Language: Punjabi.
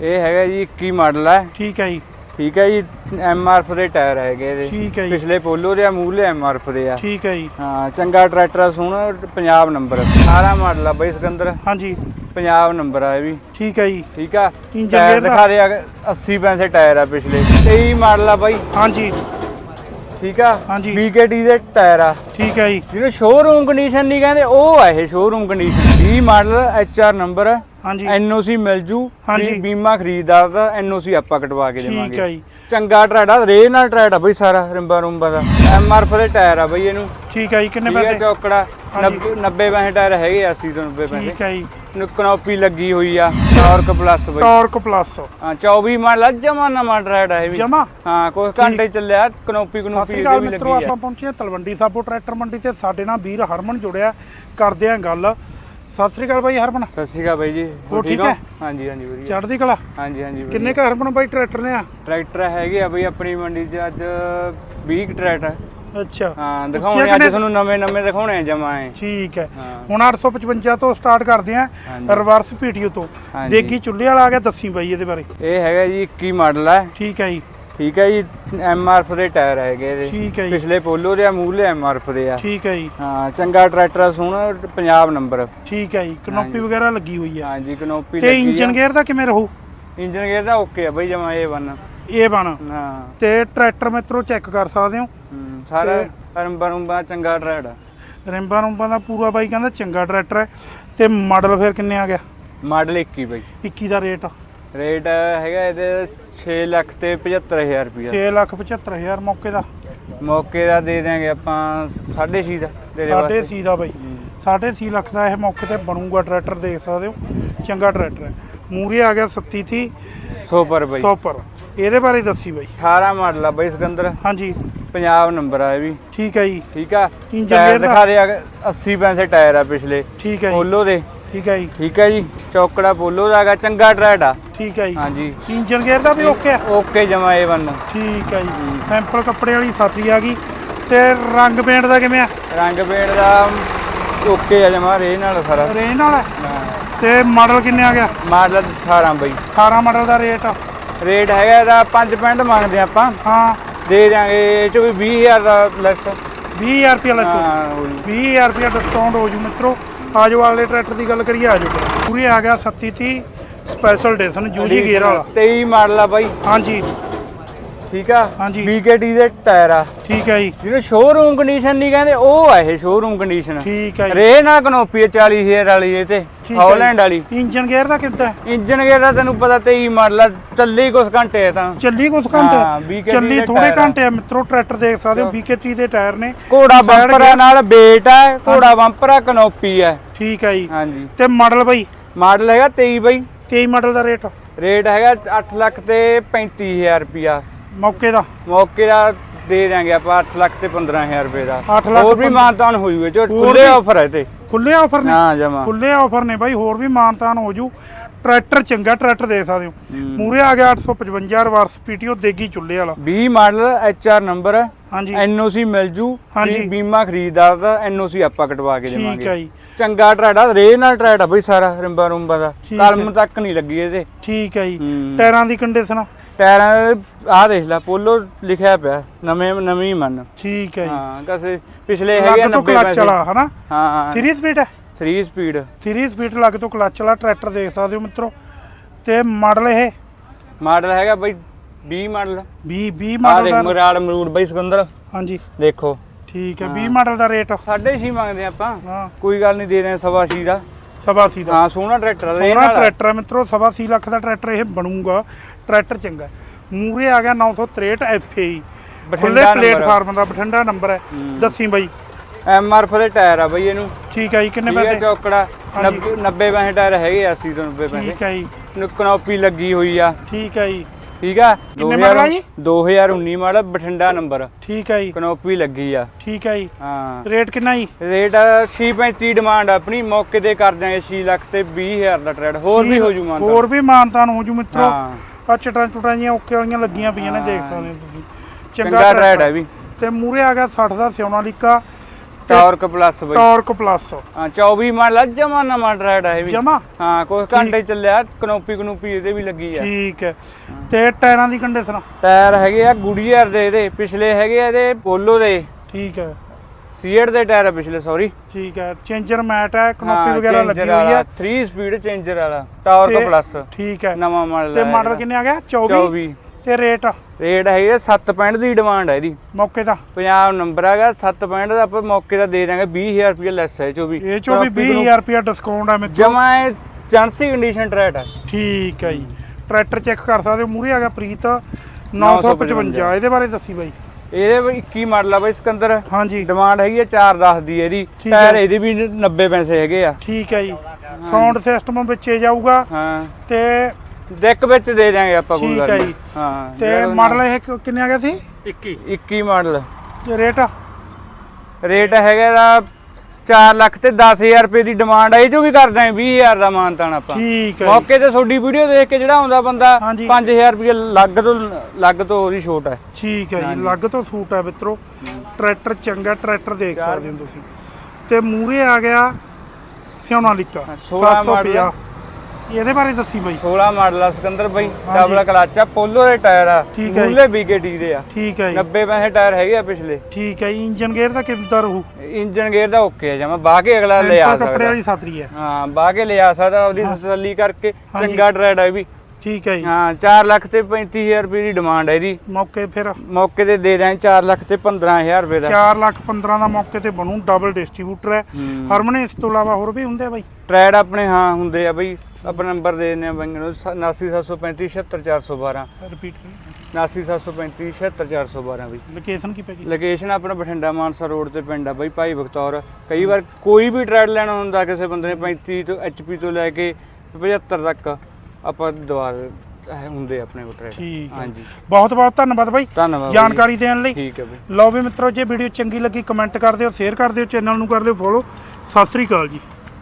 ਇਹ ਹੈਗਾ ਜੀ 21 ਮਾਡਲ ਹੈ। ਠੀਕ ਹੈ ਜੀ। ਠੀਕ ਹੈ ਜੀ ਐਮਆਰਐਫ ਦੇ ਟਾਇਰ ਹੈਗੇ ਇਹਦੇ। ਠੀਕ ਹੈ ਜੀ। ਪਿਛਲੇ ਪੋਲੋ ਦੇ ਆ ਮੂਹਰੇ ਐਮਆਰਐਫ ਦੇ ਆ। ਠੀਕ ਹੈ ਜੀ। ਹਾਂ ਚੰਗਾ ਟਰੈਕਟਰ ਆ ਸੋਹਣਾ ਪੰਜਾਬ ਨੰਬਰ 18 ਮਾਡਲ ਆ ਬਈ ਸਿਕੰਦਰ। ਹਾਂਜੀ। ਪੰਜਾਬ ਨੰਬਰ ਆ ਇਹ ਵੀ। ਠੀਕ ਹੈ ਜੀ। ਠੀਕ ਆ? ਟਾਇਰ ਦਿਖਾ ਦੇ 80 ਪੈਸੇ ਟਾਇਰ ਆ ਪਿਛਲੇ। 23 ਮਾਡਲ ਆ ਬਾਈ। ਹਾਂਜੀ। ਠੀਕ ਆ? ਹਾਂਜੀ। BKT ਦੇ ਟਾਇਰ ਆ। ਠੀਕ ਹੈ ਜੀ। ਜਿਹਨੂੰ ਸ਼ੋਰੂਮ ਕੰਡੀਸ਼ਨ ਨਹੀਂ ਕਹਿੰਦੇ ਉਹ ਆ ਇਹ showroom condition 20 model HR number. ਹਾਂਜੀ। ਐਨਓਸੀ ਮਿਲ ਜੂ ਹਾਂਜੀ। ਬੀਮਾ ਖਰੀਦਦਾਰ ਦਾ ਐਨਓਸੀ ਆਪਾਂ ਕਟਵਾ ਕੇ ਠੀਕ ਹੈ ਦੇਵਾਂਗੇ ਜੀ। ਚੰਗਾ ਟਰੈਡਾ ਰੇ ਨਾਲ ਟਰੈਡਾ ਬਈ ਸਾਰਾ ਰਿੰਬਾ ਰੁੰਬਾ ਦਾ। ਐਮਆਰਐਫ ਦੇ ਟਾਇਰ ਆ ਬਈ ਇਹਨੂੰ। ਠੀਕ ਹੈ ਜੀ ਕਿੰਨੇ ਹੈ ਪੈਸੇ? ਚੌਕੜਾ। ਹਾਂਜੀ। 90 ਪੈਸੇ ਟਾਇਰ ਹੈਗੇ ਆ 80 ਤੋਂ 90 ਪੈਸੇ। ਠੀਕ ਹੈ ਜੀ। ਕਨੋਪੀ ਲੱਗੀ ਹੋਈ ਆ ਟਾਰਕ ਪਲੱਸ ਬਈ। Torque plus. ਹਾਂ 24 ਮਾਡਲ ਜਮਾ ਨਵਾਂ ਟਰੈਡਾ ਇਹ ਵੀ। ਜਮਾ? ਹਾਂ ਕੋਈ ਘੰਟੇ ਚੱਲਿਆ ਕਨੋਪੀ ਕਨੋਪੀ ਇਹਦੇ ਵੀ ਲੱਗੀ ਆ। ਆਪਾਂ ਪਹੁੰਚੇ ਹਾਂ ਤਲਵੰਡੀ ਸਾਬੋ ਟਰੈਕਟਰ ਮੰਡੀ ਤੇ। ਸਾਡੇ ਨਾਲ ਵੀਰ ਹਰਮਨ ਜੁੜਿਆ ਕਰਦੇ ਆਂ ਗੱਲ। ਸਤਿ ਸ਼੍ਰੀ ਅਕਾਲ ਬਾਈ ਹਰਮਨ। ਸਤਿ ਸ਼੍ਰੀ ਅਕਾਲ ਬਾਈ ਜੀ। ਹੋਰ ਠੀਕ ਹੋ? ਹਾਂਜੀ ਹਾਂਜੀ ਵਧੀਆ। ਚੜ੍ਹਦੀ ਕਲਾ? ਹਾਂਜੀ ਹਾਂਜੀ ਵਧੀਆ। ਕਿੰਨੇ ਕੁ ਹਰਮਨ ਬਾਈ ਟਰੈਕਟਰ ਨੇ ਆ ਟਰੈਕਟਰ ਹੈਗੇ ਆ ਬਈ ਆਪਣੀ ਮੰਡੀ 'ਚ ਅੱਜ 20 ਕੁ ਟਰੈਕਟਰ। ਅੱਛਾ। ਹਾਂ ਦਿਖਾਉਣੇ ਅੱਜ ਕਿੰਨੇ? ਤੁਹਾਨੂੰ ਨਵੇਂ ਨਵੇਂ ਦਿਖਾਉਣੇ ਆ ਜਮਾ ਐ। ਠੀਕ ਹੈ। ਹਾਂ। ਹੁਣ 855 ਤੋਂ ਸਟਾਰਟ ਕਰਦੇ ਆਂ ਹਾਂਜੀ। ਰਿਵਰਸ ਪੀਟੀਓ ਤੋਂ। ਹਾਂਜੀ। ਦੇਗੀ ਚੁੱਲ੍ਹੇ ਵਾਲਾ ਆ ਗਿਆ ਦੱਸੀ ਬਾਈ ਇਹਦੇ ਬਾਰੇ। ਇਹ ਹੈਗਾ ਜੀ 21 ਮਾਡਲ ਹੈ ਠੀਕ ਹੈ ਜੀ। ਠੀਕ ਹੈ ਜੀ ਐਮਆਰਐਫ ਦੇ ਟਾਇਰ ਹੈਗੇ ਇਹਦੇ। ਠੀਕ ਹੈ ਜੀ। ਪਿਛਲੇ ਪੋਲੋ ਦੇ ਆ ਮੂਹਰੇ ਐਮਆਰਐਫ ਦੇ ਆ। ਠੀਕ ਹੈ ਜੀ। ਹਾਂ ਚੰਗਾ ਟਰੈਕਟਰ ਆ, ਸੋਹਣਾ ਪੰਜਾਬ ਨੰਬਰ। ਠੀਕ ਹੈ ਜੀ ਕਨੋਪੀ ਵਗੈਰਾ ਲੱਗੀ ਹੋਈ ਆ। ਹਾਂਜੀ ਕਨੋਪੀ ਤੇ ਇੰਜਨ ਗੇਅਰ ਦਾ ਕਿਵੇਂ ਰਹੂ? ਇੰਜਨ ਗੇਅਰ ਦਾ ਓਕੇ ਆ ਬਈ ਜਮਾ ਇਹ ਵਨ ਇਹ ਬਣ ਹਾਂ। ਤੇ ਟਰੈਕਟਰ ਮਿੱਤਰੋ ਚੈੱਕ ਕਰ ਸਕਦੇ ਹੋ? ਸਾਰਾ ਰੰਬਾ ਰੰਬਾ ਚੰਗਾ ਟਰੈਡ ਰਿੰਬਾਂ ਰੁੰਬਾਂ ਦਾ ਪੂਰਾ ਬਾਈ ਕਹਿੰਦਾ ਚੰਗਾ ਟਰੈਕਟਰ ਹੈ ਤੇ ਮਾਡਲ ਫਿਰ ਕਿੰਨੇ ਆ ਗਿਆ? ਮਾਡਲ 21 ਬਈ। 21 ਦਾ ਰੇਟ। ਰੇਟ ਹੈਗਾ ਇਹਦੇ 6 ਲੱਖ ਤੇ 75000 ਰੁਪਇਆ 675000 ਮੌਕੇ ਦਾ। ਮੌਕੇ ਦਾ ਦੇ ਦਿਆਂਗੇ ਆਪਾਂ 6.5 ਦਾ ਤੇਰੇ ਸਾਢੇ ਵਾਸਤੇ ਸੀ ਦਾ ਬਾਈ। ਸਾਢੇ ਸੀ ਲੱਖ ਦਾ ਇਹ ਮੌਕੇ ਤੇ ਬਣੂਗਾ ਟਰੈਕਟਰ ਦੇਖ ਸਕਦੇ ਹੋ। ਚੰਗਾ ਟਰੈਕਟਰ ਹੈ। ਮੂਰੇ ਆ ਗਿਆ 37 ਥੀ। ਸੁਪਰ ਬਈ। 100 ਪਰ ਇਹਦੇ ਬਾਰੇ ਦੱਸੀ ਬਾਈ। 18 ਮਾਡਲ ਆ ਬਈ ਸਿਕੰਦਰ। ਹਾਂਜੀ। ਪੰਜਾਬ ਨੰਬਰ ਆ ਇਹ ਵੀ। ਠੀਕ ਹੈ ਜੀ। ਠੀਕ ਆ? ਇੰਜਨ ਟਾਇਰ ਗੇਅਰ ਦਾ ਦਿਖਾ ਦੇ 80 ਪੈਸੇ ਟਾਇਰ ਆ ਪਿਛਲੇ। ਠੀਕ ਹੈ ਜੀ। ਪੋਲੋ ਦੇ ਠੀਕ ਹੈ ਜੀ। ਠੀਕ ਹੈ ਜੀ ਚੌਕੜਾ ਪੋਲੋ ਦਾ ਹੈਗਾ ਚੰਗਾ ਟਰੈਡ ਆ। ਠੀਕ ਹੈ ਜੀ। ਹਾਂਜੀ। ਇੰਜਨ ਗੇਅਰ ਦਾ ਵੀ ਓਕੇ ਹੈ ਓਕੇ ਜਮਾ ਇਹ ਵਨ ਠੀਕ ਹੈ ਜੀ। ਸੈਂਪਲ ਕੱਪੜੇ ਵਾਲੀ ਸਾਥੀ ਆ ਗਈ। ਤੇ ਰੰਗ ਪੇਂਟ ਦਾ ਕਿਵੇਂ ਆ? ਰੰਗ ਪੇਂਟ ਦਾ ਓਕੇ ਆ ਜਮਾ ਰੇ ਨਾਲ ਸਾਰਾ। ਰੇਂਜ ਨਾਲ ਤੇ ਮਾਡਲ ਕਿੰਨੇ ਆ ਗਿਆ? ਮਾਡਲ 18 ਬਈ। 18 ਮਾਡਲ ਦਾ ਰੇਟ ਰੇਟ ਹੈਗਾ ਇਹਦਾ 5 ਪੈਂਟ ਮੰਗਦੇ ਆਪਾਂ। ਹਾਂ। ਦੇ ਦਿਆਂਗੇ ਇਹ ਚ ਵੀ 20000 ਦਾ ਲੈਸ 20000 ਰੁਪਏ ਲੈਸ ਹੋ ਹਾਂ ਹੋ ਜੂ। 20000 ਰੁਪਏ ਡਿਸਕਾਊਂਟ ਹੋ ਜੂ ਮਿੱਤਰੋ। ਆਜੋ ਅਗਲੇ ਟਰੈਕਟਰ ਦੀ ਗੱਲ ਕਰੀਏ ਆਜੋ। ਪੂਰੀ ਆ ਗਿਆ 37 30 ਸਪੈਸ਼ਲ ਐਡੀਸ਼ਨ ਜੂਜੀ ਗੇਅਰ ਵਾਲਾ। 23 ਮਾਡਲ ਆ ਬਾਈ। ਹਾਂਜੀ। ਠੀਕ ਆ? ਹਾਂਜੀ। BKT ਦੇ ਟਾਇਰ ਆ। ਠੀਕ ਹੈ ਜੀ। ਜਿਹਨੂੰ ਸ਼ੋਰੂਮ ਕੰਡੀਸ਼ਨ ਨਹੀਂ ਕਹਿੰਦੇ ਉਹ ਆ ਇਹ ਸ਼ੋਰੂਮ ਕੰਡੀਸ਼ਨ ਠੀਕ ਹੈ ਜੀ। ਰੇ ਨਾ ਕਨੋਪੀ 40000 ਵਾਲੀ ਇਹ ਤੇ ਠੀਕ ਹੈ ਹਾਲੈਂਡ ਵਾਲੀ। ਇੰਜਨ ਗੇਅਰ ਦਾ ਕਿੱਦਾਂ? ਇੰਜਨ ਗੇਅਰ ਦਾ ਤੈਨੂੰ ਪਤਾ 23 ਮਾਡਲ ਆ ਚੱਲੀ ਕੁਛ ਘੰਟੇ ਆ ਤਾਂ। ਚੱਲੀ ਕੁਛ ਹਾਂ, ਘੰਟੇ BKT ਚੱਲੀ ਦੇ ਥੋੜੇ ਟਾਇਰ ਆ। ਘੰਟੇ ਆ ਮਿੱਤਰੋ ਟਰੈਕਟਰ ਦੇਖ ਸਕਦੇ ਹੋ BKT ਦੇ ਟਾਇਰ ਨੇ। ਘੋੜਾ Side ਬੰਪਰ ਆ gear- ਨਾਲ ਬੇਟ ਆ ਘੋੜਾ ਬੰਪਰ ਆ ਕਨੋਪੀ ਆ। ਠੀਕ ਹੈ ਜੀ। ਹਾਂਜੀ। ਤੇ ਮਾਡਲ ਬਾਈ? ਮਾਡਲ ਹੈਗਾ 23 ਬਾਈ। 23 ਮਾਡਲ ਦਾ ਰੇਟ? ਰੇਟ ਹੈਗਾ 8 ਲੱਖ ਤੇ 35000 ਰੁਪਿਆ ਮੌਕੇ ਦਾ? ਮੌਕੇ ਦਾ ਦੇ ਦਾਂਗੇ ਆਪਾਂ 8 ਲੱਖ ਤੇ 15000 ਰੁਪਏ ਦਾ। ਅੱਠ ਲੱਖ ਹੋਰ ਵੀ ਮਾਨਤਾਨ ਹੋਈ ਹੋਏ ਜੋ ਖੁੱਲੇ? ਆਫਰ ਹੈ ਤੇ। ਖੁੱਲੇ ਆਫਰ ਨੇ? ਹਾਂ ਜਮਾ। ਖੁੱਲੇ ਆਫਰ ਨੇ ਬਾਈ ਹੋਰ ਵੀ ਮਾਨਤਾਨ ਹੋ ਜੂ। ਟਰੈਕਟਰ ਚੰਗਾ ਟਰੈਕਟਰ ਦੇਖ ਸਕਦੇ ਹੋ। ਮੂਰੇ ਆ ਗਿਆ 855 ਰਿਵਰਸ ਪੀਟੀਓ ਦੇਗੀ ਚੁੱਲੇ ਵਾਲਾ। 20 ਮਾਡਲ ਐਚਆਰ ਨੰਬਰ ਹਾਂਜੀ। ਐਨਓਸੀ ਮਿਲ ਜੂ ਹਾਂਜੀ। ਬੀਮਾ ਖਰੀਦਦਾਰ ਦਾ ਐਨਓਸੀ ਆਪਾਂ ਕਟਵਾ ਕੇ ਠੀਕ ਹੈ ਦੇਵਾਂਗੇ ਜੀ। ਚੰਗਾ ਟਰੈਡਾ ਰੇ ਨਾਲ ਟਰੈਡਾ ਬਈ ਸਾਰਾ ਰਿੰਬਾ ਰੁੰਬਾ ਦਾ। ਕਲਮ ਤੱਕ ਨਹੀਂ ਲੱਗੀ ਇਹਦੇ। ਠੀਕ ਹੈ ਜੀ। ਟਾਇਰਾਂ ਦੀ ਕੰਡੀਸ਼ਨ ਟਾਇਰਾਂ ਆਹ ਦੇਖ ਲੈ ਪੋਲੋ ਲਿਖਿਆ ਪਿਆ ਨਵੇਂ ਨਵੀਂ ਮੰਨ। ਠੀਕ ਹੈ ਜੀ। ਹਾਂ ਕਸੇ ਪਿਛਲੇ ਹੈਗੇ ਲੱਗ ਤੋਂ 90 ਕਲੱਚ ਪੈਸੇ। ਵਾਲਾ ਹਨਾ? ਹਾਂ 3 ਸਪੀਡ ਹੈ? 3 ਸਪੀਡ 3 ਸਪੀਡ ਲੱਗ ਤੋਂ ਕਲੱਚ ਵਾਲਾ ਟਰੈਕਟਰ ਦੇਖ ਸਕਦੇ ਹੋ ਮਿੱਤਰੋ। ਤੇ ਮਾਡਲ ਇਹ? ਮਾਡਲ ਹੈਗਾ ਬਈ 20 ਮਾਡਲ। 20 20 ਆ ਮਾਡਲ ਦਾ। ਮਰਾੜ ਮਰੂੜ ਬਈ ਸਿਕੰਦਰ। ਹਾਂਜੀ। ਦੇਖੋ। ਠੀਕ ਹੈ 20 ਮਾਡਲ ਦਾ ਰੇਟ। ਸਾਢੇ ਛੇ ਮੰਗਦੇ ਆਪਾਂ। ਹਾਂ। ਕੋਈ ਗੱਲ ਨਹੀਂ ਦੇ ਰਹੇ ਸਵਾ ਛੇ ਦਾ। ਸਵਾ ਸੀ ਦਾ। ਹਾਂ ਸੋਹਣਾ ਟਰੈਕਟਰ ਰੇ ਸੋਹਣਾ ਨਾਲ ਟਰੈਕਟਰ ਹੈ ਮਿੱਤਰੋ ਸਵਾ ਸੀ ਲੱਖ ਦਾ ਟਰੈਕਟਰ ਇਹ ਬਣੂਗਾ। ਟਰੈਕਟਰ ਚੰਗਾ ਮੂਰੇ ਆ ਗਿਆ 963 FAE ਖੁੱਲੇ ਬਠਿੰਡਾ ਪਲੇਟਫਾਰਮ ਦਾ ਬਠਿੰਡਾ ਨੰਬਰ ਹੈ। ਦੱਸੀ ਬਾਈ। ਐਮ ਆਰ ਦੇ ਟਾਇਰ ਆ ਬਈ ਇਹਨੂੰ। ਠੀਕ ਹੈ ਜੀ ਕਿੰਨੇ ਪੈਸੇ? ਚੌਕੜਾ। ਹਾਂਜੀ। 90 ਪੈਸੇ ਟਾਇਰ ਹੈਗੇ ਆ 80 ਤੋਂ 90 ਪੈਸੇ। ਠੀਕ ਹੈ ਜੀ। ਨੂੰ ਕਨੋਪੀ ਲੱਗੀ ਹੋਈ ਆ। ਠੀਕ ਹੈ ਜੀ। ਠੀਕ ਆ? ਕਿੰਨੇ ਮਾਡਲ ਆ ਜੀ? 2019 ਮਾਡਲ ਬਠਿੰਡਾ ਨੰਬਰ। ਠੀਕ ਹੈ ਜੀ। ਕਨੋਪੀ ਲੱਗੀ ਆ। ਠੀਕ ਹੈ ਜੀ। ਹਾਂ। ਰੇਟ ਕਿੰਨਾ ਜੀ? ਰੇਟ 635 ਡਿਮਾਂਡ ਆਪਣੀ। ਮੌਕੇ ਤੇ ਕਰ ਦਿਆਂਗੇ 6 ਲੱਖ ਤੇ 20000 ਦਾ ਟਰੈਡ ਹੋਰ ਵੀ ਹੋ ਜੂ ਮਾਨਤਾ ਹੋਰ ਵੀ ਮਾਨਤਾਨ ਹੋ ਜੂ ਮਿੱਤਰੋ। ਹਾਂ। ਆ ਚਟਾਂ ਚੁਟਾਂ ਜੀਆਂ ਓਕੇ ਵਾਲੀਆਂ ਲੱਗੀਆਂ ਪਈਆਂ ਨੇ ਦੇਖ ਸਕਦੇ ਹੋ ਤੁਸੀਂ। ਚੰਗਾ ਟਰੈਡ ਹੈ ਵੀ। ਤੇ ਮੂਰੇ ਆ ਗਿਆ 60 ਦਾ ਸਿਉਣਾ ਲਿਕਾ ਟਾਰਕ ਪਲੱਸ ਬਈ। Torque plus. ਹਾਂ 24 ਮਾਡਲ ਜਮਾ ਨਵਾਂ ਟਰੈਡ ਹੈ ਵੀ। ਜਮਾ? ਹਾਂ ਕੁਝ ਘੰਟੇ ਚੱਲਿਆ ਕਨੋਪੀ ਕਨੂਪੀ ਇਹਦੇ ਵੀ ਲੱਗੀ ਆ। ਠੀਕ ਹੈ। ਤੇ ਟਾਇਰਾਂ ਦੀ ਕੰਡੀਸ਼ਨ? ਟਾਇਰ ਹੈਗੇ ਆ ਗੁਡੀਅਰ ਦੇ ਇਹਦੇ ਪਿਛਲੇ ਹੈਗੇ ਆ ਇਹਦੇ ਪੋਲੋ ਦੇ। ਠੀਕ ਹੈ। ਸੀਏਟ ਦੇ ਟਾਇਰ ਆ ਪਿਛਲੇ ਸੌਰੀ ਠੀਕ ਹੈ ਚੇਂਜਰ ਮੈਟ ਹੈ ਕਨੋਪੀ ਵਗੈਰਾ ਲੱਗੀ ਹੋਈ ਹੈ। 3 ਸਪੀਡ ਚੇਂਜਰ ਵਾਲਾ ਟਾਰਕ ਤੇ ਪਲੱਸ ਠੀਕ ਹੈ। ਨਵਾਂ ਮਾਡਲ ਤੇ ਮਾਡਲ ਕਿੰਨੇ ਆ ਗਿਆ? 24 24 ਤੇ ਰੇਟ ਰੇਟ ਹੈਗੀ ਆ 7.65 ਦੀ ਡਿਮਾਂਡ ਹੈ ਇਹਦੀ। ਮੌਕੇ ਦਾ। ਪੰਜਾਬ ਨੰਬਰ ਹੈਗਾ 7.65 ਦਾ ਆਪਾਂ ਮੌਕੇ ਦਾ ਦੇ ਦਾਂਗੇ 20000 ਰੁਪਏ ਲੈਸ ਹੈ ਜੋ ਵੀ ਇਹ ਚੋਂ ਵੀ 20000 ਰੁਪਇਆ ਡਿਸਕਾਊਂਟ ਹੈ ਮਿੱਤਰੋ। ਜਮਾ ਚਾਂਸੀ ਕੰਡੀਸ਼ਨ ਟਰੈਟ ਹੈ ਠੀਕ ਹੈ ਜੀ। ਟਰੈਕਟਰ ਚੈੱਕ ਕਰ ਸਕਦੇ ਹੋ ਮੂਰੇ ਆ ਗਿਆ ਪ੍ਰੀਤ। 955 955 ਇਹਦੇ ਬਾਰੇ ਦੱਸੀ ਬਾਈ। ਇਹਦੇ ਵੀ 21 ਮਾਡਲ ਆ ਬਈ ਸਿਕੰਦਰ। ਹਾਂਜੀ। ਡਿਮਾਂਡ ਹੈਗੀ ਆ 410 ਦੀ ਇਹਦੀ। ਠੀਕ ਟਾਇਰ। ਇਹਦੇ ਵੀ 90 ਪੈਸੇ ਹੈਗੇ ਆ। ਠੀਕ ਹੈ ਜੀ। ਸਾਊਂਡ ਸਿਸਟਮ ਵਿੱਚੇ ਜਾਊਗਾ। ਹਾਂ। ਤੇ ਡੈਕ ਵਿੱਚ ਦੇ ਦਾਂਗੇ ਆਪਾਂ ਕੋਈ ਠੀਕ ਗੱਲ ਹੈ ਨਹੀਂ। ਜੀ। ਹਾਂ ਤੇ ਜਿਹੜਾ ਮਾਡਲ ਇਹ ਕਿ- ਕਿੰਨੇ ਆ ਗਿਆ ਸੀ? 21 21 ਮਾਡਲ ਤੇ ਰੇਟ ਰੇਟ ਹੈਗਾ ਦਾ 4 ਲੱਖ ਤੇ 10000 ਰੁਪਏ ਦੀ ਡਿਮਾਂਡ ਇਹ ਜੋ ਵੀ ਕਰਦੇ ਆਂ? 20000 ਦਾ ਮਾਨਤਾਨ ਆਪਾਂ। ਠੀਕ ਹੈ। ਮੌਕੇ ਤੇ ਤੁਹਾਡੀ ਵੀਡੀਓ ਦੇਖ ਕੇ ਜਿਹੜਾ ਆਉਂਦਾ ਬੰਦਾ ਹਾਂਜੀ। 5000 ਰੁਪਏ ਲੱਗ ਤੋਂ ਲੱਗ ਤੋਂ ਉਹਦੀ ਛੋਟ ਹੈ ਠੀਕ ਹੈ ਜੀ ਲੱਗ ਤੋਂ ਸੂਟ ਹੈ ਮਿੱਤਰੋ। ਟਰੈਕਟਰ ਚੰਗਾ ਟਰੈਕਟਰ ਦੇਖ ਸਕਦੇ ਹੋ ਤੁਸੀਂ। ਤੇ ਮੂਰੇ ਆ ਗਿਆ ਸਿਉਣਾ ਲਿਕਾ 16 750 ਇਹਦੇ ਬਾਰੇ ਦੱਸੀ ਬਾਈ। 16 ਮਾਡਲ ਆ ਸਿਕੰਦਰ ਬਾਈ। ਡਬਲ ਕਲਚ ਆ ਪੋਲੋ ਦੇ ਟਾਇਰ ਆ। ਮੂਲੇ BKT ਦੇ ਆ। ਠੀਕ ਹੈ ਜੀ। 90 ਪੈਸੇ ਟਾਇਰ ਹੈਗੇ ਆ ਪਿਛਲੇ। ਠੀਕ ਹੈ ਇੰਜਨ ਗੇਅਰ ਦਾ ਕਿੱਦਾਂ ਰਹੂ? ਇੰਜਨ ਗੇਅਰ ਦਾ ਓਕੇ ਆ ਜਮਾ ਬਾਹ ਕੇ ਅਗਲਾ ਲਿਆ ਸੈਂਟਰ ਕੱਪੜੇ ਸਕਦਾ। ਵਾਲੀ ਸਾਤਰੀ ਹੈ। ਹਾਂ ਬਾਹ ਕੇ ਲਿਆ ਸਕਦਾ ਉਹਦੀ ਤਸੱਲੀ ਕਰਕੇ ਹਾਂਜੀ। ਚੰਗਾ ਟਰੈਡ ਆ ਇਹ ਵੀ। ਠੀਕ ਹੈ ਜੀ। ਹਾਂ 4 ਲੱਖ ਤੇ 35000 ਰੁਪਏ ਦੀ ਡਿਮਾਂਡ ਹੈ ਇਹਦੀ। ਮੌਕੇ ਫਿਰ ਮੌਕੇ ਤੇ ਦੇ ਦਾਂ 4 ਲੱਖ ਤੇ 15000 ਰੁਪਏ ਦਾ। 4 ਲੱਖ 15 ਦਾ ਮੌਕੇ ਤੇ ਬਣੂ ਡਬਲ ਡਿਸਟ੍ਰੀਬਿਊਟਰ ਹੈ। ਹੂੰ। ਹਰਮਨ ਇਸ ਤੋਂ ਇਲਾਵਾ ਹੋਰ ਵੀ ਹੁੰਦੇ ਆ ਬਾਈ? ਟਰੈਡ ਆਪਣੇ ਹਾਂ ਹੁੰਦੇ ਆ ਬਈ। ਆਪਣਾ ਨੰਬਰ ਦੇ ਦਿੰਦੇ ਆ ਬਾਈਆਂ ਨੂੰ 89735 76412 ਰਿਪੀਟ 89735 76412 ਬਈ। ਲੋਕੇਸ਼ਨ ਕੀ ਪੈਗੀ ਲੋਕੇਸ਼ਨ ਆਪਣਾ ਬਠਿੰਡਾ ਮਾਨਸਾ ਰੋਡ ਤੇ ਪਿੰਡ ਆ ਬਾਈ ਭਾਈ ਬਖਤੌਰ। ਕਈ ਵਾਰ ਕੋਈ ਵੀ ਟਰੈਡ ਲੈਣਾ ਹੁੰਦਾ ਕਿਸੇ ਬੰਦੇ ਨੇ 35 ਤੋਂ ਐਚਪੀ ਤੋਂ ਲੈ ਕੇ 75 ਤੱਕ ਆਪਾਂ ਦਵਾ ਇਹ ਹੁੰਦੇ ਆਪਣੇ ਕੋਲ ਟਰੈਡ ਠੀਕ ਹੈ। ਹਾਂਜੀ। ਬਹੁਤ ਬਹੁਤ ਧੰਨਵਾਦ ਬਾਈ। ਧੰਨਵਾਦ ਬਾਈ। ਜਾਣਕਾਰੀ ਦੇਣ ਲਈ। ਠੀਕ ਹੈ ਬਈ। ਲਓ ਵੀ ਮਿੱਤਰੋ ਜੇ ਵੀਡੀਓ ਚੰਗੀ ਲੱਗੀ ਕਮੈਂਟ ਕਰ ਦਿਓ ਸ਼ੇਅਰ ਕਰ ਦਿਓ ਚੈਨਲ ਨੂੰ ਕਰ ਦਿਓ ਫੋਲੋ ਸਤਿ ਸ੍ਰੀ ਅਕਾਲ ਜੀ।